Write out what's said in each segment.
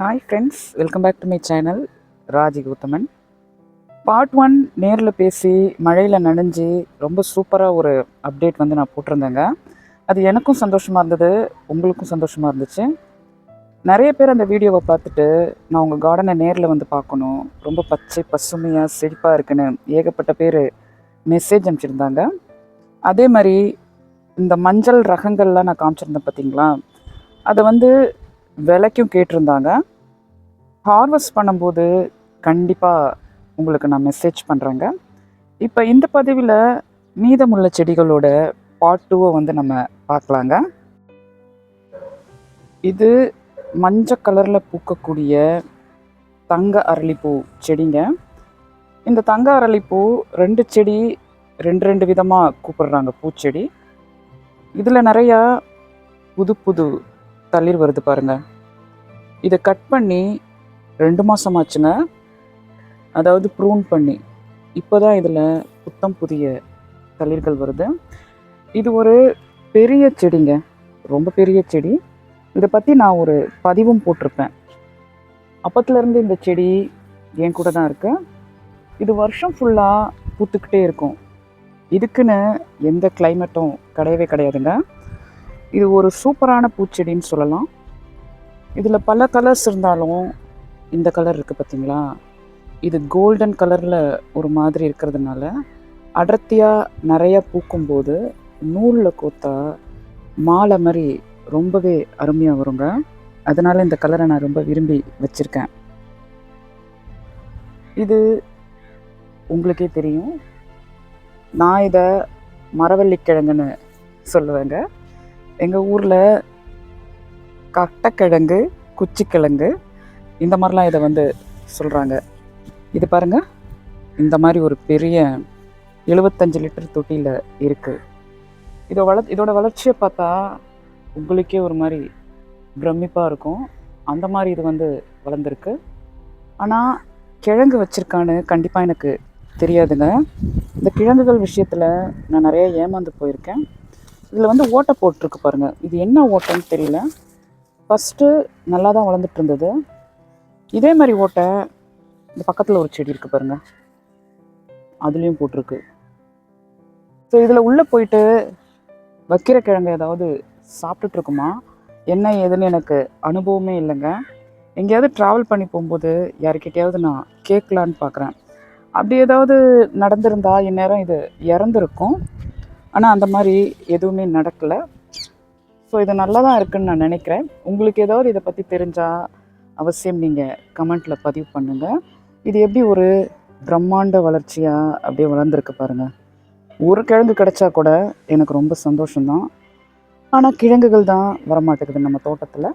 Hi friends welcome back to my channel Raji Gauthaman part one நேரில் பேசி மழையில் நனைஞ்சு ரொம்ப சூப்பராக ஒரு அப்டேட் வந்து நான் போட்டிருந்தேங்க. அது எனக்கும் சந்தோஷமாக இருந்தது உங்களுக்கும் சந்தோஷமாக இருந்துச்சு. நிறைய பேர் அந்த வீடியோவை பார்த்துட்டு நான் உங்கள் கார்டனை நேரில் வந்து பார்க்கணும் ரொம்ப பச்சை பசுமையாக செழிப்பாக இருக்குன்னு ஏகப்பட்ட பேர் மெசேஜ் அனுப்பிச்சிருந்தாங்க. அதே மாதிரி இந்த மஞ்சள் ரகங்கள்லாம் நான் காமிச்சிருந்தேன் பார்த்தீங்களா அதை வந்து விலைக்கும் கேட்டிருந்தாங்க. ஹார்வெஸ்ட் பண்ணும்போது கண்டிப்பாக உங்களுக்கு நான் மெசேஜ் பண்ணுறேங்க இப்போ இந்த பதிவில் மீதமுள்ள செடிகளோட பார்ட் டூவை வந்து நம்ம பார்க்கலாங்க. இது மஞ்சள் கலரில் பூக்கக்கூடிய தங்க அரளிப்பூ செடிங்க. இந்த தங்க அரளிப்பூ ரெண்டு செடி ரெண்டு ரெண்டு விதமாக கூப்பிடுறாங்க பூச்செடி. இதில் நிறையா புது புது தளிர் வருது பாருங்க. இதை கட் பண்ணி ரெண்டு மாதம் ஆச்சுங்க அதாவது ப்ரூன் பண்ணி இப்போ தான் இதில் புத்தம் புதிய தளிர்கள் வருது. இது ஒரு பெரிய செடிங்க. ரொம்ப பெரிய செடி. இதை பற்றி நான் ஒரு பதிவும் போட்டிருப்பேன். அப்பத்துலேருந்து இந்த செடி என் கூட தான் இருக்கு. இது வருஷம் ஃபுல்லாக பூத்துக்கிட்டே இருக்கும். இதுக்குன்னு எந்த கிளைமேட்டும் கிடையவே கிடையாதுங்க. இது ஒரு சூப்பரான பூச்செடின்னு சொல்லலாம். இதில் பல கலர்ஸ் இருந்தாலும் இந்த கலர் இருக்குது பார்த்தீங்களா இது கோல்டன் கலரில் ஒரு மாதிரி இருக்கிறதுனால அடர்த்தியாக நிறையா பூக்கும்போது நூலில் கோத்தா மாலை மாதிரி ரொம்பவே அருமையாக வருங்க. அதனால் இந்த கலரை நான் ரொம்ப விரும்பி வச்சுருக்கேன். இது உங்களுக்கே தெரியும். நான் இதை மரவள்ளிக்கிழங்குன்னு சொல்லுவேங்க. எங்கள் ஊரில் கட்டக்கிழங்கு குச்சிக்கிழங்கு இந்த மாதிரிலாம் இதை வந்து சொல்கிறாங்க இது பாருங்கள் இந்த மாதிரி ஒரு பெரிய எழுபத்தஞ்சு லிட்டர் தொட்டியில் இருக்குது இதோ வள இதோட வளர்ச்சியை பார்த்தா உங்களுக்கே ஒரு மாதிரி பிரமிப்பாக இருக்கும். அந்த மாதிரி இது வந்து வளர்ந்துருக்கு. ஆனால் கிழங்கு வச்சுருக்கான்னு கண்டிப்பாக எனக்கு தெரியாதுங்க. இந்த கிழங்குகள் விஷயத்தில் நான் நிறைய ஏமாந்து போயிருக்கேன். இதில் வந்து ஓட்டை போட்டிருக்கு பாருங்கள் இது என்ன ஓட்டைன்னு தெரியல. ஃபஸ்ட்டு நல்லா தான் வளர்ந்துட்டு இருந்தது. இதே மாதிரி ஓட்டை இந்த பக்கத்தில் ஒரு செடி இருக்குது பாருங்கள் அதுலேயும் போட்டிருக்கு. ஸோ இதில் உள்ளே போயிட்டு வைக்கிற கிழங்கு ஏதாவது சாப்பிட்டுட்ருக்குமா என்ன ஏதுன்னு எனக்கு அனுபவமே இல்லைங்க. எங்கேயாவது ட்ராவல் பண்ணி போகும்போது யாருக்கிட்டையாவது நான் கேட்கலான்னு பார்க்குறேன் அப்படி ஏதாவது நடந்திருந்தா இந்நேரம் இது இறந்துருக்கும். ஆனால் அந்த மாதிரி எதுவுமே நடக்கலை. ஸோ இது நல்லா தான் இருக்குதுன்னு நான் நினைக்கிறேன். உங்களுக்கு ஏதாவது இதை பற்றி தெரிஞ்சால் அவசியம் நீங்கள் கமெண்ட்டில் பதிவு பண்ணுங்கள் இது எப்படி ஒரு பிரம்மாண்ட வளர்ச்சியாக அப்படியே வளர்ந்துருக்கு பாருங்கள் ஒரு கிழங்கு கிடைச்சா கூட எனக்கு ரொம்ப சந்தோஷம்தான். ஆனால் கிழங்குகள் தான் வரமாட்டேங்குது நம்ம தோட்டத்தில்.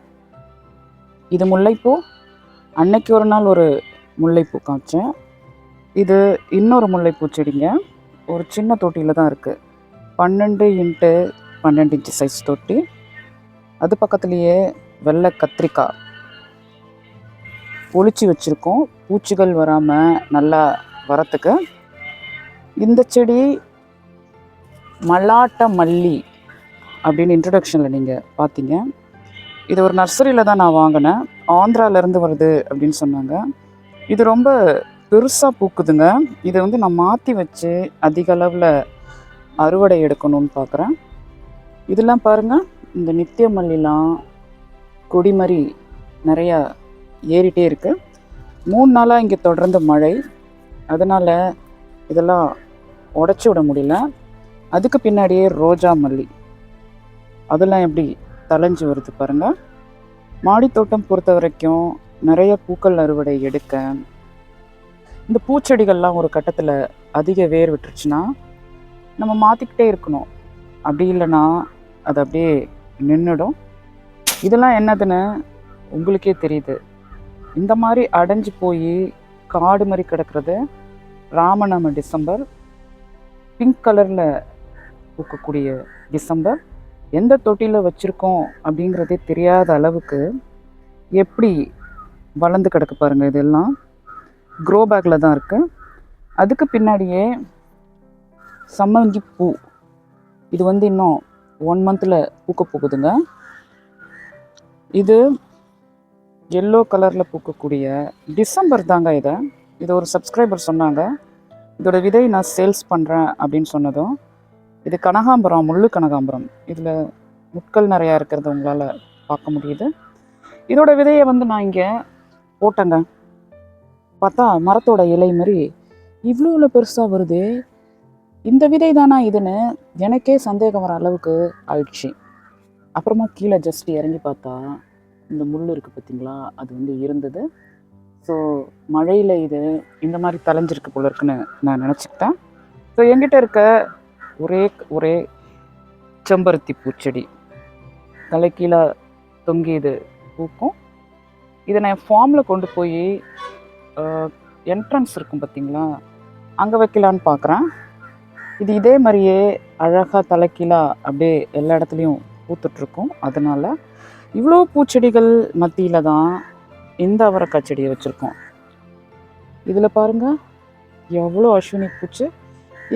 இது முல்லைப்பூ. அன்னைக்கு ஒரு நாள் ஒரு முல்லைப்பூ காய்ச்சேன். இது இன்னொரு முல்லைப்பூ செடிங்க. ஒரு சின்ன தொட்டியில் தான் இருக்குது பன்னெண்டு இன்ட்டு பன்னெண்டு இன்ச்சு சைஸ் தொட்டி. அது பக்கத்துலேயே வெள்ளை கத்திரிக்காய். ஒழிச்சு வச்சுருக்கோம். பூச்சிகள் வராமல் நல்லா வரத்துக்கு. இந்த செடி மல்லாட்ட மல்லி அப்படின்னு இன்ட்ரடக்ஷனில் நீங்கள் பார்த்தீங்க. இது ஒரு நர்சரியில் தான் நான் வாங்கினேன். ஆந்திராவிலேருந்து வருது அப்படின்னு சொன்னாங்க. இது ரொம்ப பெருசாக பூக்குதுங்க. இதை வந்து நான் மாற்றி வச்சு அதிக அளவில் அறுவடை எடுக்கணும்னு பார்க்குறேன். இதெல்லாம் பாருங்கள் இந்த நித்திய மல்லிலாம் கொடி மாதிரி நிறையா ஏறிட்டே இருக்குது மூணு நாளாக இங்கே தொடர்ந்து மழை. அதனால் இதெல்லாம் உடச்சி விட முடியல. அதுக்கு பின்னாடியே ரோஜா மல்லி. அதெல்லாம் எப்படி தலைஞ்சு வருது பாருங்கள் மாடித்தோட்டம் பொறுத்த வரைக்கும் நிறைய பூக்கள் அறுவடை எடுக்க இந்த பூச்செடிகள்லாம் ஒரு கட்டத்தில் அதிக வேர் விட்டுருச்சுன்னா நம்ம மாற்றிக்கிட்டே இருக்கணும். அப்படி இல்லைன்னா அது அப்படியே நின்றுடும் இதெல்லாம் என்னதுன்னு உங்களுக்கே தெரியுது. இந்த மாதிரி அடைஞ்சு போய் காடு மாதிரி கிடக்கிறது ராமநாம டிசம்பர் பிங்க் கலரில் பூக்கக்கூடிய டிசம்பர் எந்த தொட்டியில் வச்சுருக்கோம் அப்படிங்கிறதே தெரியாத அளவுக்கு எப்படி வளர்ந்து கிடக்கு பாருங்கள் இதெல்லாம். க்ரோ பேக்கில் தான் இருக்குது அதுக்கு பின்னாடியே சம்மங்கி பூ. இது வந்து இன்னும் ஒன் மந்தில் பூக்க போகுதுங்க. இது எல்லோ கலரில் பூக்கக்கூடிய டிசம்பர் தாங்க இதை. இது ஒரு சப்ஸ்கிரைபர் சொன்னாங்க. இதோட விதை நான் சேல்ஸ் பண்ணுறேன் அப்படின்னு சொன்னதும் இது கனகாம்பரம் முள்ளு கனகாம்பரம். இதில் முட்கள் நிறையா இருக்கிறது உங்களால் பார்க்க முடியுது. இதோட விதையை வந்து நான் இங்கே போட்டேங்க. பார்த்தா மரத்தோட இலை மாதிரி இவ்வளோ பெருசாக வருது. இந்த விதை தானா இதுன்னு எனக்கே சந்தேகம் வர அளவுக்கு ஆயிடுச்சு. அப்புறமா கீழே ஜஸ்ட் இறங்கி பார்த்தா இந்த முள் இருக்குது பார்த்தீங்களா? அது வந்து இருந்தது. ஸோ மழையில் இது இந்த மாதிரி தலைஞ்சிருக்கு போல இருக்குன்னு நான் நினச்சிக்கிட்டேன். ஸோ என்கிட்ட இருக்க ஒரே ஒரே செம்பருத்தி பூச்செடி. தலை கீழே தொங்கி இது பூக்கும். இதை நான் ஃபார்மில் கொண்டு போய் என்ட்ரன்ஸ் இருக்கும் பார்த்தீங்களா? அங்கே வைக்கலான்னு பார்க்குறேன். இது இதே மாதிரியே அழகாக தலைக்கீழாக அப்படியே எல்லா இடத்துலையும் பூத்துட்ருக்கும் அதனால் இவ்வளோ பூச்செடிகள் மத்தியில் தான் இந்த அவரக்காய் செடியை வச்சுருக்கோம். இதில் பாருங்கள் எவ்வளோ அஸ்வினி பூச்சி.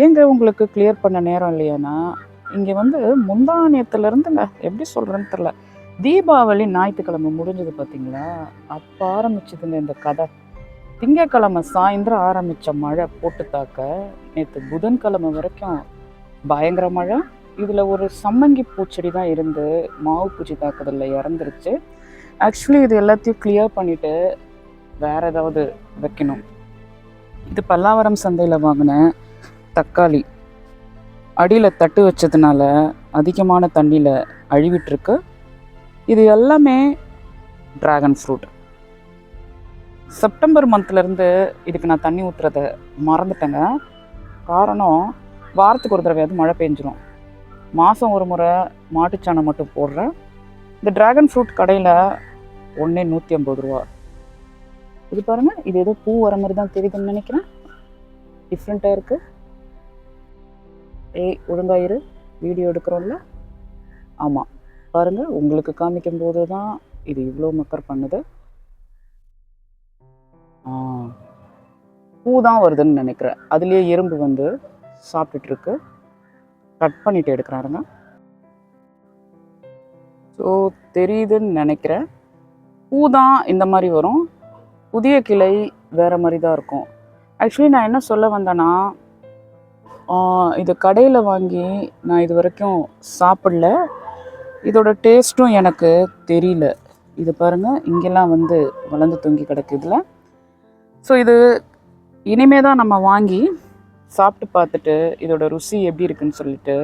ஏங்க உங்களுக்கு கிளியர் பண்ண நேரம் இல்லையானா இங்கே வந்து முந்தானியத்துலேருந்துங்க எப்படி சொல்கிறேன்னு தெரில தீபாவளி ஞாயிற்றுக்கிழமை முடிஞ்சது பார்த்தீங்களா அப்போ ஆரம்பிச்சதுங்க இந்த கதை. திங்கக்கிழமை சாயந்தரம் ஆரம்பித்த மழை போட்டு தாக்க நேற்று புதன்கிழமை வரைக்கும் பயங்கர மழை. இதில் ஒரு சம்மங்கி பூச்செடி தான் இருந்து மாவு பூச்சி தாக்குதலில் இறந்துருச்சு. ஆக்சுவலி இது எல்லாத்தையும் கிளியர் பண்ணிவிட்டு வேறு ஏதாவது வைக்கணும். இது பல்லாவரம் சந்தையில் வாங்கின தக்காளி. அடியில் தட்டு வச்சதுனால அதிகமான தண்ணியில் அழிவிட்டுருக்கு. இது எல்லாமே ட்ராகன் ஃப்ரூட் செப்டம்பர் மந்த்லேருந்து இதுக்கு நான் தண்ணி ஊற்றுறத மறந்துட்டேங்க. காரணம் வாரத்துக்கு ஒரு தடவையாவது மழை பெஞ்சிரும். மாதம் ஒரு முறை மாட்டுச்சாணம் மட்டும் போடுறேன் இந்த ட்ராகன் ஃப்ரூட் கடையில் ஒன்றே நூற்றி ஐம்பது ரூபா. இது பாருங்கள் இது ஏதோ பூ வர மாதிரி தான் தெரியுதுன்னு நினைக்கிறேன். டிஃப்ரெண்ட்டாக இருக்குது ஏய் ஒழுங்காயிரு வீடியோ எடுக்கிறோம்ல. ஆமாம் பாருங்கள் உங்களுக்கு காமிக்கும் போது தான் இது இவ்வளோ மக்கர் பண்ணுது. ஆ. பூ தான் வருதுன்னு நினைக்கிறேன். அதுலேயே எறும்பு வந்து சாப்பிட்டுட்டு இருக்கு. கட் பண்ணிட்டு எடுக்கிறாருங்க. ஸோ தெரியுதுன்னு நினைக்கிறேன். பூ தான் இந்த மாதிரி வரும். புதிய கிளை வேறு மாதிரி தான் இருக்கும். ஆக்சுவலி நான் என்ன சொல்ல வந்தேன்னா இது கடையில் வாங்கி நான் இது வரைக்கும் சாப்பிடல. இதோட டேஸ்ட்டும் எனக்கு தெரியல. இது பாருங்கள் இங்கெல்லாம் வந்து வளர்ந்து தொங்கி கிடக்குதுல ஸோ இது இனிமே தான் நம்ம வாங்கி சாப்பிட்டு பார்த்துட்டு இதோட ருசி எப்படி இருக்குன்னு சொல்லிட்டு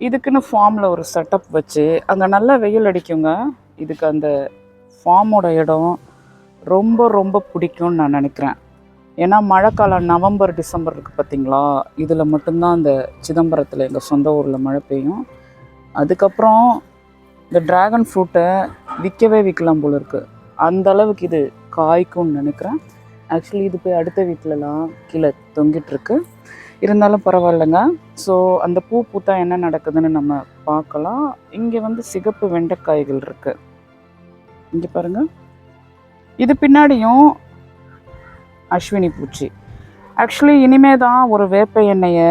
இதுக்குன்னு ஃபார்மில் ஒரு செட்டப் வச்சு அங்கே நல்லா வெயில் அடிக்குங்க. இதுக்கு அந்த ஃபார்மோட இடம் ரொம்ப ரொம்ப பிடிக்கும்னு நான் நினைக்கிறேன். ஏன்னா மழைக்காலம் நவம்பர் டிசம்பர் இருக்குது பார்த்தீங்களா? இதில் மட்டும்தான் அந்த சிதம்பரத்தில் எங்கள் சொந்த ஊரில் மழை பெய்யும். அதுக்கப்புறம் இந்த ட்ராகன் ஃப்ரூட்டை விற்கவே விற்கலாம் போல இருக்குது அந்த அளவுக்கு இது காய்க்கும்னு நினைக்கிறேன். ஆக்சுவலி இது போய் அடுத்த வீட்டிலலாம் கீழே தொங்கிட்டுருக்கு. இருந்தாலும் பரவாயில்லைங்க. ஸோ அந்த பூ பூத்தா என்ன நடக்குதுன்னு நம்ம பார்க்கலாம். இங்கே வந்து சிகப்பு வெண்டைக்காய்கள் இருக்குது இங்கே பாருங்கள் இது பின்னாடியும் அஸ்வினி பூச்சி. ஆக்சுவலி இனிமே தான் ஒரு வேப்ப எண்ணெயை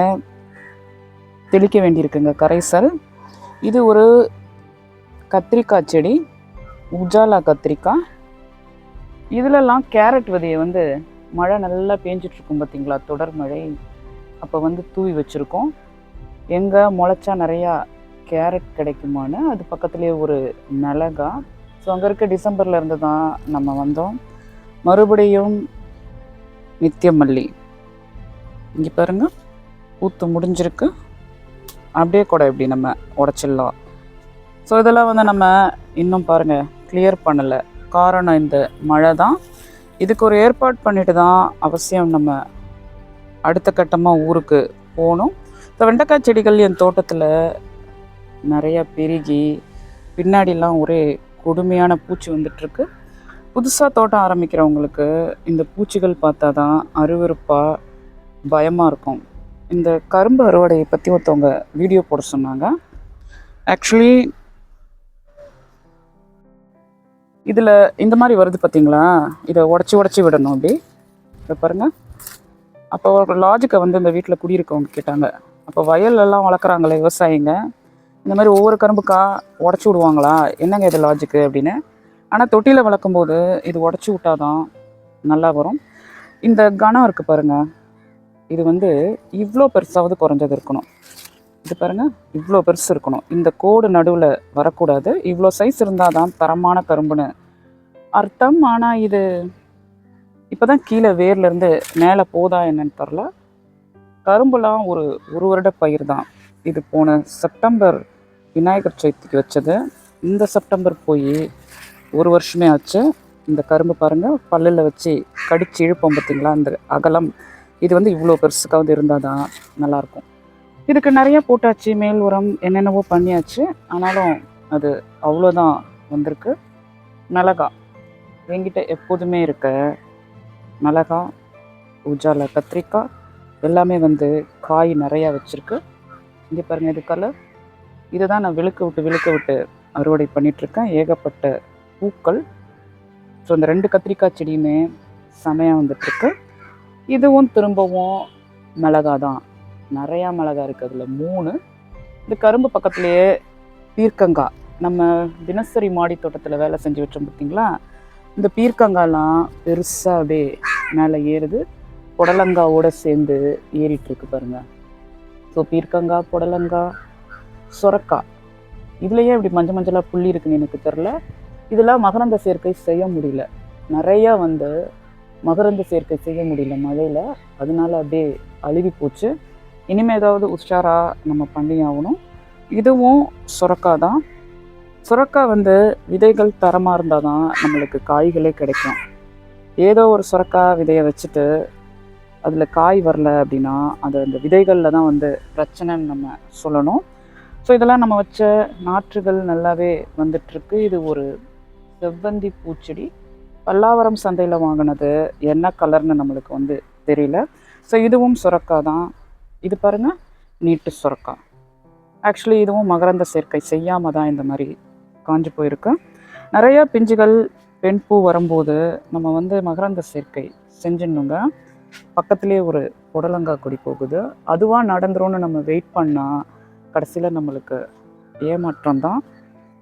தெளிக்க வேண்டியிருக்குங்க கரைசல். இது ஒரு கத்திரிக்காய் செடி. உஜாலா கத்திரிக்காய். இதிலெல்லாம் கேரட் விதையை வந்து மழை நல்லா பேஞ்சிட்டு இருக்கும் பார்த்தீங்களா? தொடர் மழை. அப்போ வந்து தூவி வச்சுருக்கோம். எங்கே முளைச்சா நிறையா கேரட் கிடைக்குமான்னு அது பக்கத்துலேயே ஒரு மிளகா. ஸோ அங்கே இருக்க டிசம்பரில் இருந்து தான் நம்ம வந்தோம். மறுபடியும் நித்தியமல்லி. இங்கே பாருங்கள் ஊற்று முடிஞ்சிருக்கு. அப்படியே கூட இப்படி நம்ம உடச்சிடலாம். ஸோ இதெல்லாம் வந்து நம்ம இன்னும் பாருங்கள் கிளியர் பண்ணலை. காரணம் இந்த மழை தான் இதுக்கு ஒரு ஏற்பாடு பண்ணிட்டு தான் அவசியம் நம்ம அடுத்த கட்டமாக ஊருக்கு போகணும். இப்போ வெண்டைக்காய் செடிகள் என் தோட்டத்தில் நிறைய பெருகி பின்னாடிலாம் ஒரே கொடுமையான பூச்சி வந்துட்டுருக்கு. புதுசாக தோட்டம் ஆரம்பிக்கிறவங்களுக்கு இந்த பூச்சிகள் பார்த்தா தான் அருவருப்பாக பயமாக இருக்கும். இந்த கரும்பு அறுவடையை பற்றி ஒருத்தவங்க வீடியோ போட சொன்னாங்க. ஆக்சுவலி இதில் இந்த மாதிரி வருது பார்த்தீங்களா இதை உடச்சி உடச்சி விடணும் அப்படி. இதை பாருங்கள் அப்போ ஒரு லாஜிக்கை வந்து இந்த வீட்டில் குடியிருக்கவங்க கேட்டாங்க. அப்போ வயல்லலாம் வளர்க்குறாங்களே விவசாயிங்க. இந்த மாதிரி ஒவ்வொரு கரும்புக்கா உடச்சி விடுவாங்களா? என்னங்க இது லாஜிக்கு அப்படின்னு. ஆனால் தொட்டியில் வளர்க்கும்போது இது உடச்சி விட்டாதான் நல்லா வரும். இந்த கணம் இருக்குது பாருங்க. இது வந்து இவ்வளோ பெருசாவது குறைஞ்சது இருக்கணும். இது பாருங்கள் இவ்வளோ பெருசு இருக்கணும். இந்த கோடு நடுவில் வரக்கூடாது. இவ்வளோ சைஸ் இருந்தால் தான் தரமான கரும்புன்னு அர்த்தம். ஆனால் இது இப்போ தான் கீழே வேர்லேருந்து மேலே போதா என்னன்னு தெரில கரும்புலாம் ஒரு ஒரு வருட பயிர் தான். இது போன செப்டம்பர் விநாயகர் சதுர்த்திக்கு வச்சது. இந்த செப்டம்பர் போய் ஒரு வருஷமே ஆச்சு. இந்த கரும்பு பாருங்கள் பல்லில் வச்சு கடிச்சு இழுப்போம் பார்த்தீங்களா இந்த அகலம். இது வந்து இவ்வளோ பெருசுக்காவது இருந்தால் தான் நல்லாயிருக்கும் இதுக்கு நிறைய போட்டாச்சு மேல் உரம் என்னென்னவோ பண்ணியாச்சு. ஆனாலும் அது அவ்வளோதான் வந்திருக்கு. மிளகா. என்கிட்ட எப்போதுமே இருக்க மிளகா உஜால கத்திரிக்காய் எல்லாமே வந்து காய் நிறையா வச்சுருக்கு. இங்கே பாருங்கள் இது கலர் இதை தான் நான் விழுக்க விட்டு விழுக்க விட்டு அறுவடை பண்ணிகிட்ருக்கேன் ஏகப்பட்ட பூக்கள். ஸோ இந்த ரெண்டு கத்திரிக்காய் செடியுமே செமையாக வந்துட்டுருக்கு. இதுவும் திரும்பவும் மிளகா தான் நிறையா மிளகா இருக்குது அதில் மூணு. இந்த கரும்பு பக்கத்துலேயே பீர்க்கங்காய் நம்ம தினசரி மாடி தோட்டத்தில் வேலை செஞ்சு வச்சோம் பார்த்தீங்களா இந்த பீர்க்கங்காய்லாம் பெருசாக அப்படியே மேலே ஏறுது. புடலங்காவோட சேர்ந்து ஏறிட்டுருக்கு இருக்கு ஸோ பீர்க்கங்காய் புடலங்காய் சுரக்காய். இதுலேயே இப்படி மஞ்சள் மஞ்சளாக புள்ளி இருக்குன்னு எனக்கு தெரில இதெல்லாம் மகரந்த சேர்க்கை செய்ய முடியல. நிறையா வந்து மகரந்த சேர்க்கை செய்ய முடியல மழையில். அதனால அப்படியே அழுகி போச்சு. இனிமேல் ஏதாவது உஷாராக நம்ம பண்ணி ஆகணும் இதுவும் சுரக்கா தான். சுரக்கா வந்து விதைகள் தரமாக இருந்தால் தான் நம்மளுக்கு காய்களே கிடைக்கும். ஏதோ ஒரு சுரக்கா விதையை வச்சுட்டு அதில் காய் வரல அப்படின்னா அது அந்த விதைகளில் தான் வந்து பிரச்சனைன்னு நம்ம சொல்லணும். ஸோ இதெல்லாம் நம்ம வச்ச நாற்றுகள் நல்லாவே வந்துட்டுருக்கு. இது ஒரு செவ்வந்தி பூச்செடி. பல்லாவரம் சந்தையில் வாங்கினது என்ன கலர்னு நம்மளுக்கு வந்து தெரியல. ஸோ இதுவும் சுரக்கா தான். இது பாருங்க நீட்டு சுரக்கா. ஆக்சுவலி இதுவும் மகரந்த சேர்க்கை. செய்யாமல் தான் இந்த மாதிரி காஞ்சி போயிருக்கு. நிறையா பிஞ்சுகள் பெண் பூ வரும்போது நம்ம வந்து மகரந்த சேர்க்கை செஞ்சிடணுங்க. பக்கத்துலேயே ஒரு புடலங்காய் கொடி போகுது. அதுவாக நடந்துரும்னு நம்ம வெயிட் பண்ணால் கடைசியில் நம்மளுக்கு ஏமாற்றம் தான்.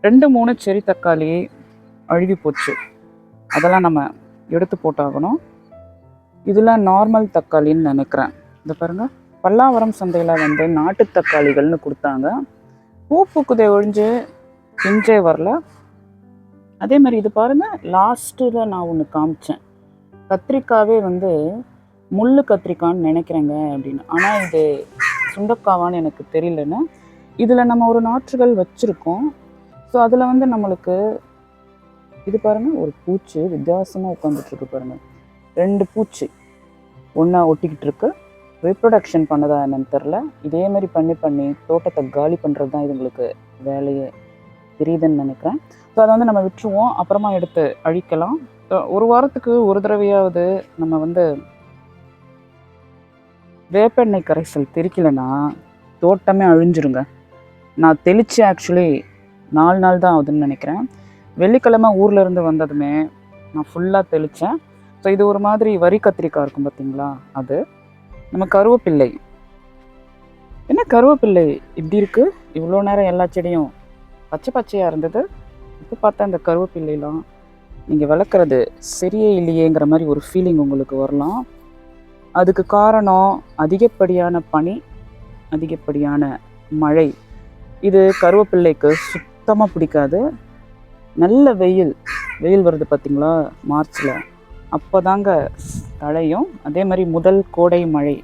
ரெண்டு மூணு செரி தக்காளி அழுகி போச்சு. அதெல்லாம் நம்ம எடுத்து போட்டாகணும். இதில் நார்மல் தக்காளின்னு நினைக்கிறேன். இந்த பாருங்கள் பல்லாவரம் சந்தையில் வந்து நாட்டு தக்காளிகள்னு கொடுத்தாங்க. பூ பூக்குதை ஒழிஞ்சு இன்றே வரல. அதே மாதிரி இது பாருங்கள் லாஸ்ட்டில் நான் ஒன்று காமிச்சேன். கத்திரிக்காவே வந்து முள் கத்திரிக்கான்னு நினைக்கிறேங்க அப்படின்னு. ஆனால் இது சுண்டக்காவான்னு எனக்கு தெரியலன்னு. இதில் நம்ம ஒரு நாற்றுகள் வச்சுருக்கோம். ஸோ அதில் வந்து நம்மளுக்கு இது பாருங்கள் ஒரு பூச்சி வித்தியாசமாக உட்காந்துட்ருக்கு பாருங்கள் ரெண்டு பூச்சி ஒன்றா ஒட்டிக்கிட்டு இருக்கு. ரீப்ரொடக்ஷன் பண்ணதா என்னன்னு தெரில இதே மாதிரி பண்ணி பண்ணி தோட்டத்தை காலி பண்ணுறது தான் இதுங்களுக்கு வேலையே தெரியுதுன்னு நினைக்கிறேன். ஸோ அதை வந்து நம்ம விட்டுருவோம். அப்புறமா எடுத்து அழிக்கலாம். ஒரு வாரத்துக்கு ஒரு தடவையாவது நம்ம வந்து வேப்பெண்ணெய் கரைசல் தெரிக்கலைன்னா தோட்டமே அழிஞ்சிருங்க. நான் தெளித்து ஆக்சுவலி நாலு நாள் தான் ஆகுதுன்னு நினைக்கிறேன். வெள்ளிக்கிழமை ஊரில் இருந்து வந்ததுமே நான் ஃபுல்லாக தெளித்தேன் ஸோ இது ஒரு மாதிரி வரி கத்திரிக்காய் இருக்கும் பார்த்தீங்களா அது. நம்ம கருவேப்பிள்ளை. என்ன கருவேப்பிள்ளை? இப்படி இருக்குது இவ்வளோ நேரம் எல்லா செடியும் பச்சை பச்சையாக இருந்தது. இப்போ பார்த்தா இந்த கருவேப்பிள்ளைலாம் நீங்கள் வளர்க்குறது சரியே இல்லையேங்கிற மாதிரி ஒரு ஃபீலிங் உங்களுக்கு வரலாம். அதுக்கு காரணம் அதிகப்படியான பனி அதிகப்படியான மழை. இது கருவேப்பிள்ளைக்கு சுத்தமாக பிடிக்காது. நல்ல வெயில் வெயில் வருது பார்த்தீங்களா? மார்ச்சில் அப்போ தாங்க தழையும் அதே மாதிரி முதல் கோடை மழை.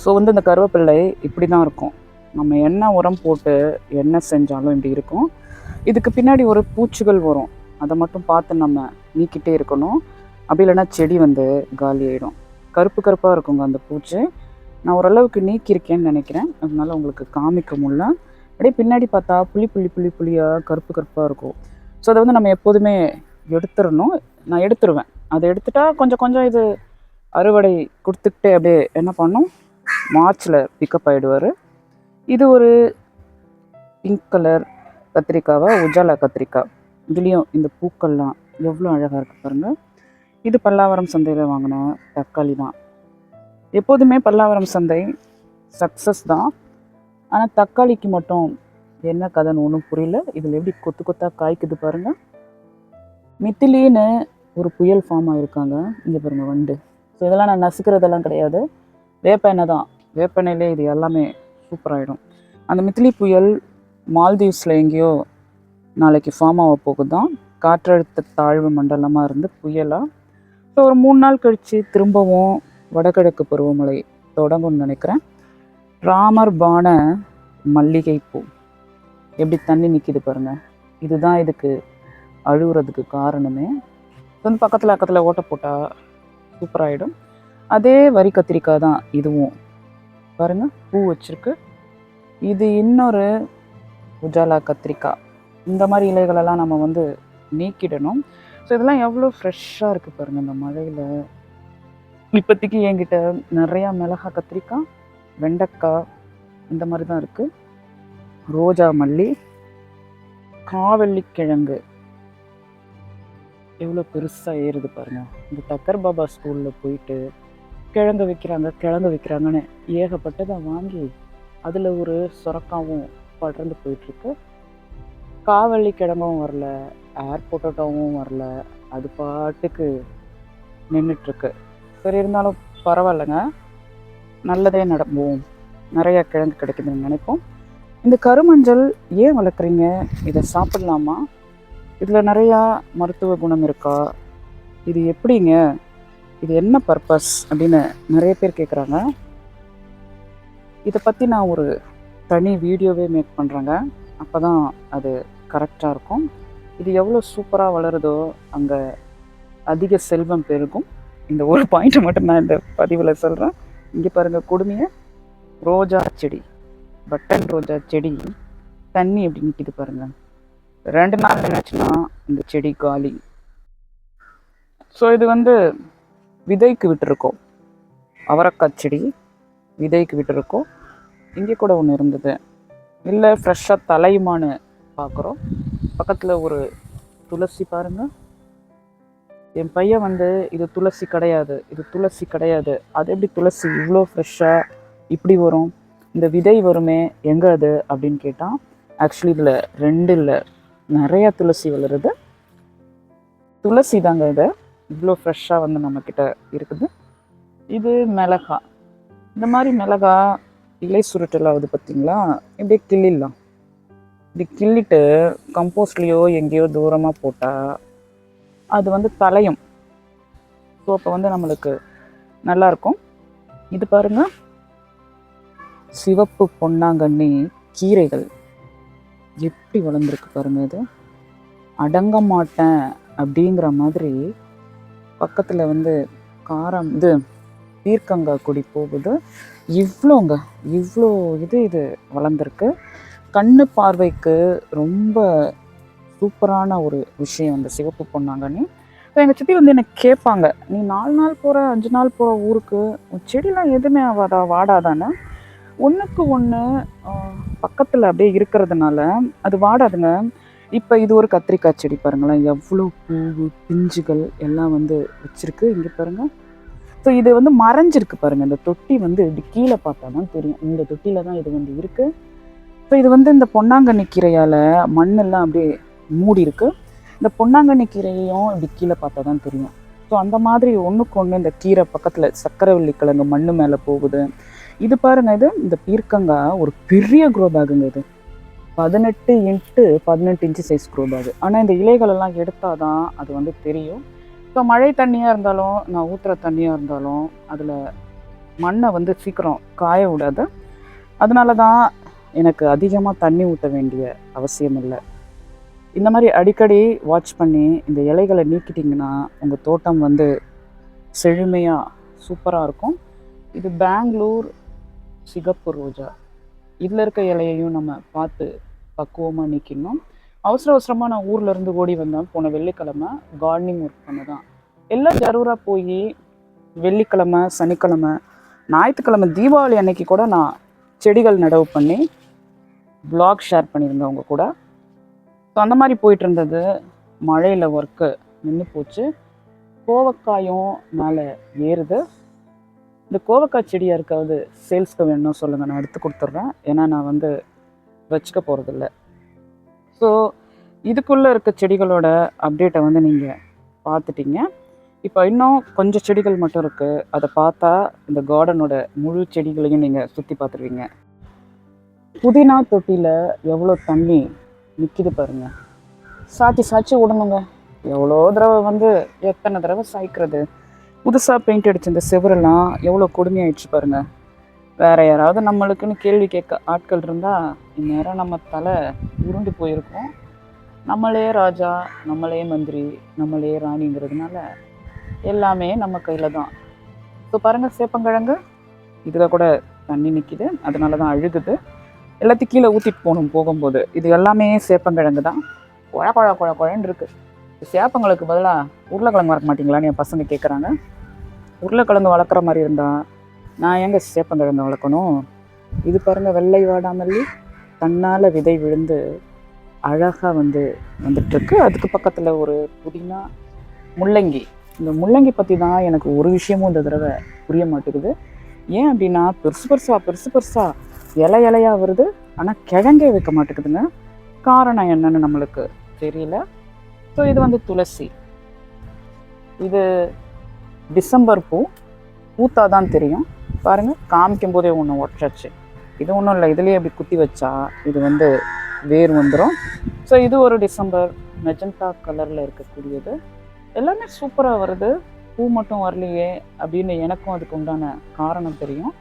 ஸோ வந்து இந்த கருவேப்பிள்ளை இப்படி தான் இருக்கும். நம்ம என்ன உரம் போட்டு என்ன செஞ்சாலும் இப்படி இருக்கும். இதுக்கு பின்னாடி ஒரு பூச்சிகள் வரும். அதை மட்டும் பார்த்து நம்ம நீக்கிட்டே இருக்கணும். அப்படி இல்லைன்னா செடி வந்து காலி ஆகிடும் கருப்பு கருப்பாக இருக்குங்க அந்த பூச்சி. நான் ஓரளவுக்கு நீக்கியிருக்கேன்னு நினைக்கிறேன். அதனால் உங்களுக்கு காமிக்க முடியல. அப்படியே பின்னாடி பார்த்தா புளி புளி புளி புளியாக கருப்பு கருப்பாக இருக்கும். ஸோ அதை வந்து நம்ம எப்போதுமே எடுத்துடணும். நான் எடுத்துருவேன். அதை எடுத்துட்டா கொஞ்சம் கொஞ்சம் இது அறுவடை கொடுத்துக்கிட்டே அப்படியே என்ன பண்ணும்? மார்ச்சில் பிக்கப் ஆகிடுவார் இது ஒரு பிங்க் கலர் கத்திரிக்காவா உஜாலா கத்திரிக்காய் இதுலேயும் இந்த பூக்கள்லாம் எவ்வளோ அழகாக இருக்குது பாருங்கள் இது பல்லாவரம் சந்தையில் வாங்கின தக்காளி தான். எப்போதுமே பல்லாவரம் சந்தை சக்ஸஸ் தான். ஆனால் தக்காளிக்கு மட்டும் என்ன கதைன்னு ஒன்றும் புரியல. இதில் எப்படி கொத்து கொத்தாக காய்க்குது பாருங்கள் மித்திலின்னு ஒரு புயல் ஃபார்ம் ஆகிருக்காங்க இங்கே பாருங்க வண்டு. ஸோ இதெல்லாம் நான் நசுக்கிறதெல்லாம் கிடையாது. வேப்ப எண்ணெய் தான். வேப்ப எண்ணெயிலே இது எல்லாமே சூப்பராகிடும் அந்த மித்திலி புயல் மால்தீவ்ஸில் எங்கேயோ நாளைக்கு ஃபார்ம் ஆக போகுதான் காற்றழுத்த தாழ்வு மண்டலமாக இருந்து புயலாக ஸோ ஒரு மூணு நாள் கழித்து திரும்பவும் வடகிழக்கு பருவமழை தொடங்கும்னு நினைக்கிறேன். ராமர் பான மல்லிகைப்பூ. எப்படி தண்ணி நிற்கிது பாருங்கள் இதுதான் இதுக்கு அழுகுறதுக்கு காரணமே. வந்து பக்கத்தில் பக்கத்தில் ஓட்டை போட்டால் சூப்பராகிடும் அதே வரி கத்திரிக்காய் தான் இதுவும். பாருங்க பூ வச்சுருக்கு. இது இன்னொரு உஜாலா கத்திரிக்காய். இந்த மாதிரி இலைகளெல்லாம் நம்ம வந்து நீக்கிடணும். ஸோ இதெல்லாம் எவ்வளோ ஃப்ரெஷ்ஷாக இருக்குது பாருங்கள் இந்த மழையில். இப்போதைக்கு என்கிட்ட நிறையா மிளகா கத்திரிக்காய் வெண்டைக்காய் இந்த மாதிரி தான் இருக்குது ரோஜா மல்லி காவல்லிக்கிழங்கு எவ்வளோ பெருசாக ஏறுது பாருங்க. இந்த டக்கர் பாபா ஸ்கூலில் போயிட்டு கிழங்கு வைக்கிறாங்க கிழங்கு வைக்கிறாங்கன்னு ஏகப்பட்டதை வாங்கி அதில் ஒரு சுரக்காவும் படர்ந்து போயிட்டுருக்கு. காவலி கிழங்கும் வரல ஏர் வரல அது பாட்டுக்கு நின்றுட்டுருக்கு சரி இருந்தாலும் பரவாயில்லைங்க. நல்லதே நடப்போம் நிறையா கிழங்கு கிடைக்குதுன்னு நினைப்போம். இந்த கருமஞ்சள் ஏன் வளர்க்குறீங்க? இதை சாப்பிடலாமா? இதில் நிறையா மருத்துவ குணம் இருக்கா? இது எப்படிங்க? இது என்ன பர்பஸ் அப்படின்னு நிறைய பேர் கேட்குறாங்க இதை பற்றி நான் ஒரு தனி வீடியோவே மேக் பண்ணுறேங்க அப்போ தான் அது கரெக்டாக இருக்கும். இது எவ்வளோ சூப்பராக வளருதோ அங்கே அதிக செல்வம் பெருகும். இந்த ஒரு பாயிண்ட்டை மட்டும் நான் இந்த பதிவில் சொல்கிறேன் இங்கே பாருங்கள் கொடுமையை. ரோஜா செடி. பட்டன் ரோஜா செடி. தண்ணி எப்படி நிற்கிது பாருங்கள் ரெண்டு நாள் நினச்சுன்னா இந்த செடி காலி. ஸோ இது வந்து விதைக்கு விட்டுருக்கோம். அவரக்காய் செடி விதைக்கு விட்டுருக்கோம். இங்கே கூட ஒன்று இருந்தது. இல்லை ஃப்ரெஷ்ஷாக தலையுமான்னு பார்க்குறோம் பக்கத்தில் ஒரு துளசி பாருங்கள் என் பையன் வந்து இது துளசி கிடையாது இது துளசி கிடையாது. அது எப்படி துளசி இவ்வளோ ஃப்ரெஷ்ஷாக இப்படி வரும்? இந்த விதை வருமே எங்கே அது? அப்படின்னு கேட்டால் ஆக்சுவலி இதில் ரெண்டு இல்லை. நிறையா துளசி வளருது. துளசி தாங்க இது. இவ்வளோ ஃப்ரெஷ்ஷாக வந்து நம்மக்கிட்ட இருக்குது. இது மிளகா. இந்த மாதிரி மிளகா இலை சுருட்டலாவது பார்த்திங்களா இப்படி கிள்ளிடலாம். இப்படி கிள்ளிட்டு கம்போஸ்ட்லேயோ எங்கேயோ தூரமாக போட்டால் அது வந்து தலையும் ஸோ அப்போ வந்து நம்மளுக்கு நல்லாயிருக்கும். இது பாருங்க. சிவப்பு பொன்னாங்கண்ணி கீரைகள். எப்படி வளர்ந்துருக்கு பாருங்க இது. அடங்க மாட்டேன் அப்படிங்கிற மாதிரி பக்கத்தில் வந்து காரம் இது பீர்க்கங்காய் கொடி போகுது. இவ்வளோங்க இவ்வளோ இது இது வளர்ந்துருக்கு. கண்ணு பார்வைக்கு ரொம்ப சூப்பரான ஒரு விஷயம் அந்த சிவப்பு பொன்னாங்கண்ணி இப்போ எங்கள் சித்தி வந்து என்னை கேட்பாங்க நீ நாலு நாள் போகிற அஞ்சு நாள் போகிற ஊருக்கு? உன் செடிலாம் எதுவுமே வாடா வாடாதானே? ஒன்றுக்கு ஒன்று பக்கத்தில் அப்படியே இருக்கிறதுனால அது வாடாதுங்க. இப்போ இது ஒரு கத்திரிக்காய் செடி பாருங்களேன். எவ்வளோ பூவு பிஞ்சுகள் எல்லாம் வந்து வச்சுருக்கு இங்கே பாருங்கள் ஸோ இது வந்து மறைஞ்சிருக்கு பாருங்கள் இந்த தொட்டி வந்து இப்படி கீழே பார்த்தா தான் தெரியும். இந்த தொட்டியில் தான் இது வந்து இருக்குது ஸோ இது வந்து இந்த பொன்னாங்கண்ணி கீரையால் மண்ணெல்லாம் அப்படியே மூடி இருக்கு. இந்த பொன்னாங்கண்ணி கீரையையும் இப்படி கீழே பார்த்தா தான் தெரியும். ஸோ அந்த மாதிரி ஒன்றுக்கு ஒன்று இந்த கீரை பக்கத்தில் சக்கரவள்ளி கிழங்கு மண்ணு மேலே போகுது. இது பாருங்க இது இந்த பீர்க்கங்காய் ஒரு பெரிய க்ரோ பேகுங்க இது. பதினெட்டு இன்ட்டு பதினெட்டு இன்ச்சு சைஸ் க்ரோ பேகு ஆனால் இந்த இலைகள் எல்லாம் எடுத்தால் தான் அது வந்து தெரியும். இப்போ மழை தண்ணியாக இருந்தாலும் நான் ஊற்றுற தண்ணியாக இருந்தாலும் அதில் மண்ணை வந்து சீக்கிரம் காய விடாது. அதனால தான் எனக்கு அதிகமாக தண்ணி ஊற்ற வேண்டிய அவசியம் இல்லை. இந்த மாதிரி அடிக்கடி வாட்ச் பண்ணி இந்த இலைகளை நீக்கிட்டிங்கன்னா உங்கள் தோட்டம் வந்து செழுமையாக சூப்பராக இருக்கும். இது பெங்களூர் சிகப்பு ரோஜா. இதில் இருக்க இலையையும் நம்ம பார்த்து பக்குவமாக நிற்கணும் அவசர அவசரமாக நான் ஊரில் இருந்து ஓடி வந்தேன். போன வெள்ளிக்கிழமை கார்டனிங் ஒர்க் பண்ணதான். எல்லாம் ஜரூராக போய் வெள்ளிக்கிழமை சனிக்கிழமை ஞாயிற்றுக்கிழமை தீபாவளி அன்னைக்கு கூட நான் செடிகள் நடவு பண்ணி ப்ளாக் ஷேர் பண்ணியிருந்தேன் அவங்க கூட. ஸோ அந்த மாதிரி போயிட்டு இருந்தது. மழையில் ஒர்க்கு நின்று போச்சு. கோவக்காயும் மேலே ஏறுது. இந்த கோவக்காய் செடி யாருக்காவது சேல்ஸ்க்கு வேணும்னு சொல்லுங்கள் நான் எடுத்து கொடுத்துட்றேன். ஏன்னா நான் வந்து வச்சுக்க போகிறதில்ல ஸோ இதுக்குள்ளே இருக்க செடிகளோட அப்டேட்டை வந்து நீங்கள் பார்த்துட்டீங்க. இப்போ இன்னும் கொஞ்சம் செடிகள் மட்டும் இருக்குது அதை பார்த்தா இந்த கார்டனோட முழு செடிகளையும் நீங்கள் சுற்றி பார்த்துருவீங்க. புதினா தொட்டியில் எவ்வளோ தண்ணி நிற்கிது பாருங்கள் சாச்சி சாய்ச்சி விடணுங்க எவ்வளோ தடவை வந்து எத்தனை தடவை சாய்க்கிறது? புதுசாக பெயிண்ட் அடிச்ச இந்த செவரெல்லாம் எவ்வளோ கொடுமையாயிடுச்சு பாருங்கள் வேறு யாராவது நம்மளுக்குன்னு கேள்வி கேட்க ஆட்கள் இருந்தால் இந்நேரம் நம்ம தலை உருண்டு போயிருக்கோம். நம்மளே ராஜா நம்மளே மந்திரி நம்மளே ராணிங்கிறதுனால எல்லாமே நம்ம கையில் தான். இப்போ பாருங்கள் சேப்பங்கிழங்கு. இதில் கூட தண்ணி நிற்கிது அதனால தான் அழுகுது. எல்லாத்தையும் கீழே ஊற்றிட்டு போகணும் போகும்போது. இது எல்லாமே சேப்பங்கிழங்கு தான். குழ குழ குழ குழன்னு இருக்குது சேப்பங்களுக்கு பதிலாக உருளைக்கிழங்கு வரக்க மாட்டீங்களான்னு என் பசங்க கேட்குறாங்க உருளைக்கிழங்கு வளர்க்குற மாதிரி இருந்தால் நான் எங்கே சேப்பங்கிழங்கு வளர்க்கணும்? இது பாருங்கள் வெள்ளை வாடாமல்லி தன்னால் விதை விழுந்து அழகாக வந்து வந்துட்டுருக்கு. அதுக்கு பக்கத்தில் ஒரு புதினா முள்ளங்கி. இந்த முள்ளங்கி பற்றி தான் எனக்கு ஒரு விஷயமும் இந்த தடவை புரிய மாட்டேங்குது. ஏன் அப்படின்னா பெருசு பெருசாக பெருசு பெருசாக இலை இலையாக வருது. ஆனால் கிழங்கே வைக்க மாட்டேங்குதுங்க. காரணம் என்னன்னு நம்மளுக்கு தெரியல. ஸோ இது வந்து துளசி. இது டிசம்பர் பூ பூத்தா தான் தெரியும். பாருங்கள் காமிக்கும் போதே ஒன்று ஒட்டுறச்சு இது ஒன்றும் இல்லை இதுலேயே அப்படி குத்தி வச்சா இது வந்து வேர் வந்துடும் ஸோ இது ஒரு டிசம்பர் மெஜந்தா கலரில் இருக்கக்கூடியது. எல்லாமே சூப்பராக வருது. பூ மட்டும் வரலையே அப்படின்னு எனக்கும் அதுக்கு உண்டான காரணம் தெரியும்.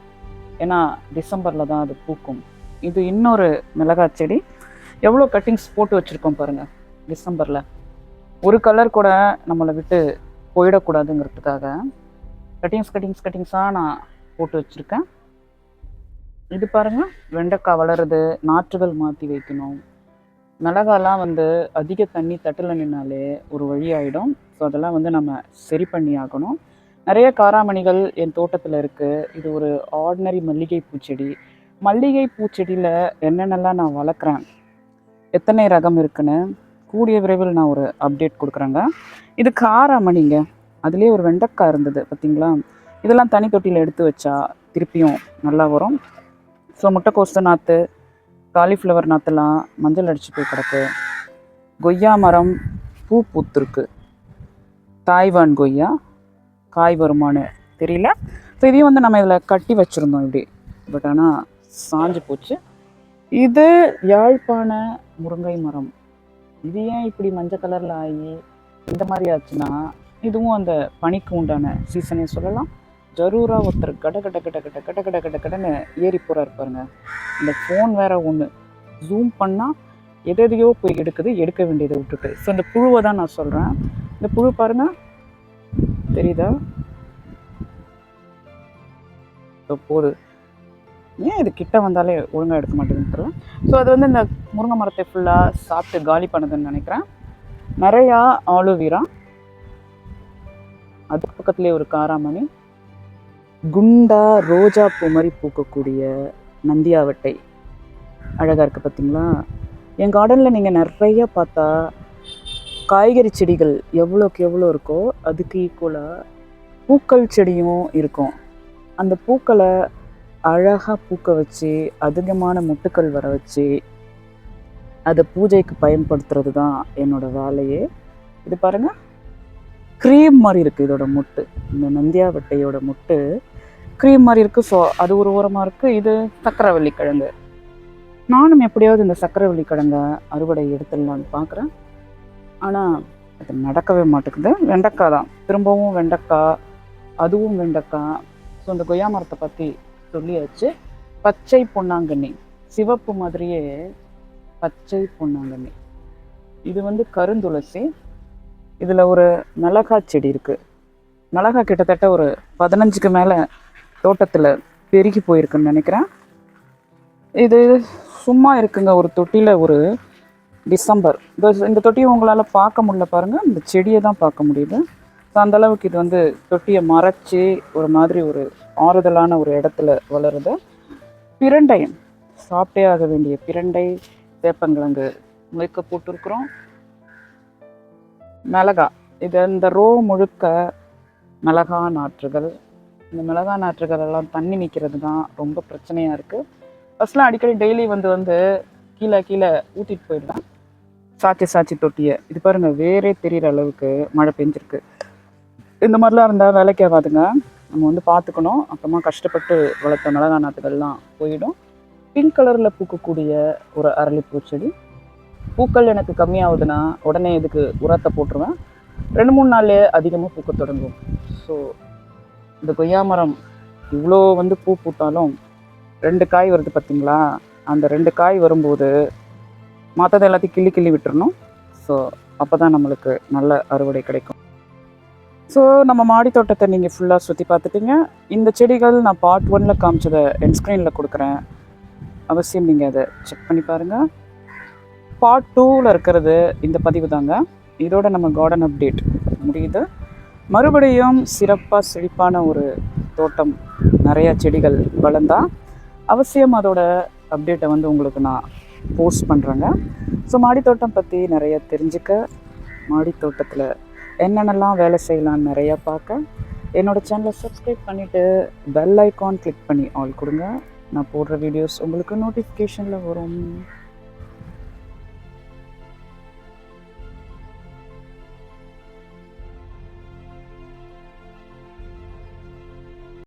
ஏன்னா டிசம்பரில் தான் அது பூக்கும். இது இன்னொரு மிளகாய் செடி. எவ்வளோ கட்டிங்ஸ் போட்டு வச்சுருக்கோம் பாருங்கள் டிசம்பரில். ஒரு கலர் கூட நம்மளை விட்டு போயிடக்கூடாதுங்கிறதுக்காக கட்டிங்ஸ் கட்டிங்ஸ் கட்டிங்ஸாக நான் போட்டு வச்சுருக்கேன். இது பாருங்கள் வெண்டைக்காய் வளருது நாற்றுகள் மாற்றி வைக்கணும். மிளகாலாம் வந்து அதிக தண்ணி தட்டில் நின்னாலே ஒரு வழி ஆகிடும் ஸோ அதெல்லாம் வந்து நம்ம சரி பண்ணி ஆகணும். நிறைய காராமணிகள் என் தோட்டத்தில் இருக்குது இது ஒரு ஆர்டினரி மல்லிகை பூச்செடி மல்லிகை பூச்செடியில் என்னென்னலாம் நான் வளர்க்குறேன்? எத்தனை ரகம் இருக்குன்னு? கூடிய விரைவில் நான் ஒரு அப்டேட் கொடுக்குறேங்க. இது காராமணிங்க அதுலேயே ஒரு வெண்டைக்காய் இருந்தது பார்த்தீங்களா? இதெல்லாம் தனி தொட்டியில் எடுத்து வச்சா திருப்பியும் நல்லா வரும். ஸோ முட்டைக்கோசு நாற்று காலிஃப்ளவர் நாற்றுலாம் மஞ்சள் அடிச்சு போய் கிடக்கு. கொய்யா மரம் பூ பூத்துருக்கு. தாய்வான் கொய்யா காய் வருமானு தெரியல. ஸோ இதையும் வந்து நம்ம இதில் கட்டி வச்சுருந்தோம் இப்படி. பட் ஆனால் சாஞ்சு போச்சு. இது யாழ்ப்பாண முருங்கை மரம். இது ஏன் இப்படி மஞ்சள் கலரில் ஆகி இந்த மாதிரி ஆச்சுன்னா இதுவும் அந்த பனிக்கு உண்டான சீசனே சொல்லலாம். ஜரூராக ஒருத்தர் கட கட கட கட கட கட கட கடன்னு ஏறி போகிறாரு பாருங்க. இந்த ஃபோன் வேற ஒன்று ஜூம் பண்ணால் எது எதையோ போய் எடுக்குது எடுக்க வேண்டியதை விட்டுட்டு. ஸோ இந்த புழுவை தான் நான் சொல்கிறேன் இந்த புழு பாருங்க. தெரியுதா? இதோ போகுது. ஏன் இது கிட்ட வந்தாலே ஒழுங்காக எடுக்க மாட்டேங்குன்னு தெரியல. ஸோ அது வந்து இந்த முருங்கை மரத்தை ஃபுல்லாக சாப்பிட்டு காலி பண்ணுதுன்னு நினைக்கிறேன். நிறையா ஆலுவீரா அதுக்கு பக்கத்துலேயே ஒரு காராமணி குண்டா ரோஜா பூ மாதிரி பூக்கக்கூடிய நந்தியாவட்டை. அழகாக இருக்குது பார்த்தீங்களா என் கார்டனில் நீங்கள் நிறைய பார்த்தா காய்கறி செடிகள் எவ்வளோக்கு எவ்வளோ இருக்கோ அதுக்கு ஈக்குவலாக பூக்கள் செடியும் இருக்கும். அந்த பூக்களை அழகாக பூக்க வச்சு அதிகமான முட்டுக்கள் வர வச்சு அதை பூஜைக்கு பயன்படுத்துறது தான் என்னோட வேலையே. இது பாருங்க. க்ரீம் மாதிரி இருக்குது இதோட முட்டு. இந்த நந்தியாவட்டையோட முட்டு. க்ரீம் மாதிரி இருக்குது ஸோ அது ஒரு ஓரமாக இருக்குது இது சக்கரவள்ளி கிழங்கு. நானும் எப்படியாவது இந்த சக்கரவள்ளி கிழங்கை அறுவடை எடுத்துடலான்னு பார்க்குறேன் ஆனால் அது நடக்கவே மாட்டேங்குது. வெண்டைக்காய் தான். திரும்பவும் வெண்டைக்காய் அதுவும் வெண்டைக்காய். ஸோ இந்த கொய்யா மரத்தை பற்றி சொல்லியாச்சு. பச்சை பொன்னாங்கண்ணி. சிவப்பு மாதிரியே பச்சை பொன்னாங்கண்ணி. இது வந்து கருந்துளசி. இதில் ஒரு மிளகா செடி இருக்குது மிளகா கிட்டத்தட்ட ஒரு பதினஞ்சுக்கு மேலே தோட்டத்தில் பெருகி போயிருக்குன்னு நினைக்கிறேன். இது சும்மா இருக்குங்க ஒரு தொட்டியில் ஒரு டிசம்பர். இந்த இந்த தொட்டியை உங்களால் பார்க்க முடியல பாருங்கள் இந்த செடியை தான் பார்க்க முடியுது. ஸோ அந்த அளவுக்கு இது வந்து தொட்டியை மறைச்சி ஒரு மாதிரி ஒரு ஆறுதலான ஒரு இடத்துல வளருது. பிரண்டை சாப்பிட்டே ஆக வேண்டிய பிரண்டை வேப்பங்கிழங்கு முழுக்க போட்டிருக்கிறோம். மிளகா இது இந்த ரோ முழுக்க மிளகா நாற்றுகள். இந்த மிளகா நாற்றுகள் எல்லாம் தண்ணி நிற்கிறது தான் ரொம்ப பிரச்சனையாக இருக்குது ஃபஸ்ட்லாம் அடிக்கடி டெய்லி வந்து வந்து கீழே கீழே ஊற்றிட்டு போயிடுவேன் சாச்சி சாச்சி தொட்டியை. இது பாருங்கள் வேறே தெரியிற அளவுக்கு மழை பெஞ்சிருக்கு. இந்த மாதிரிலாம் இருந்தால் வேலைக்கு ஆகாதுங்க. நம்ம வந்து பார்த்துக்கணும். அப்புறமா கஷ்டப்பட்டு வளர்த்த மிளகா நாற்றுகள்லாம் போயிடும் பிங்க் கலரில் பூக்கக்கூடிய ஒரு அரளிப்பூ செடி. பூக்கள் எனக்கு கம்மியாகுதுன்னா உடனே இதுக்கு உரத்தை போட்டுருவேன். ரெண்டு மூணு நாள்லேயே அதிகமாக பூக்க தொடங்கும். ஸோ இந்த கொய்யா மரம் இவ்வளோ வந்து பூ பூத்தாலும் ரெண்டு காய் வருது பார்த்தீங்களா அந்த ரெண்டு காய் வரும்போது மற்றது எல்லாத்தையும் கிள்ளி கிள்ளி விட்டுறணும். ஸோ அப்போ தான் நம்மளுக்கு நல்ல அறுவடை கிடைக்கும். ஸோ நம்ம மாடி தோட்டத்தை நீங்கள் ஃபுல்லாக சுற்றி பார்த்துட்டீங்க. இந்த செடிகள் நான் பார்ட் ஒனில் காமிச்சதை என் ஸ்க்ரீனில் கொடுக்குறேன். அவசியம் நீங்கள் அதை செக் பண்ணி பாருங்கள் பார்ட் டூவில் இருக்கிறது இந்த பதிவு தாங்க. இதோட நம்ம கார்டன் அப்டேட் முடியுது. மறுபடியும் சிறப்பாக செழிப்பான ஒரு தோட்டம் நிறையா செடிகள் வளர்ந்தா அவசியம் அதோட அப்டேட்டை வந்து உங்களுக்கு நான் போஸ்ட் பண்ணுறேங்க ஸோ மாடித்தோட்டம் பற்றி நிறைய தெரிஞ்சுக்க மாடித்தோட்டத்தில் என்னென்னலாம் வேலை செய்யலாம்னு நிறையா பார்க்க. என்னோடய சேனலை சப்ஸ்கிரைப் பண்ணிவிட்டு பெல் ஐக்கான் கிளிக் பண்ணி ஆல் கொடுங்க. நான் போடுற வீடியோஸ் உங்களுக்கு நோட்டிஃபிகேஷனில் வரும்.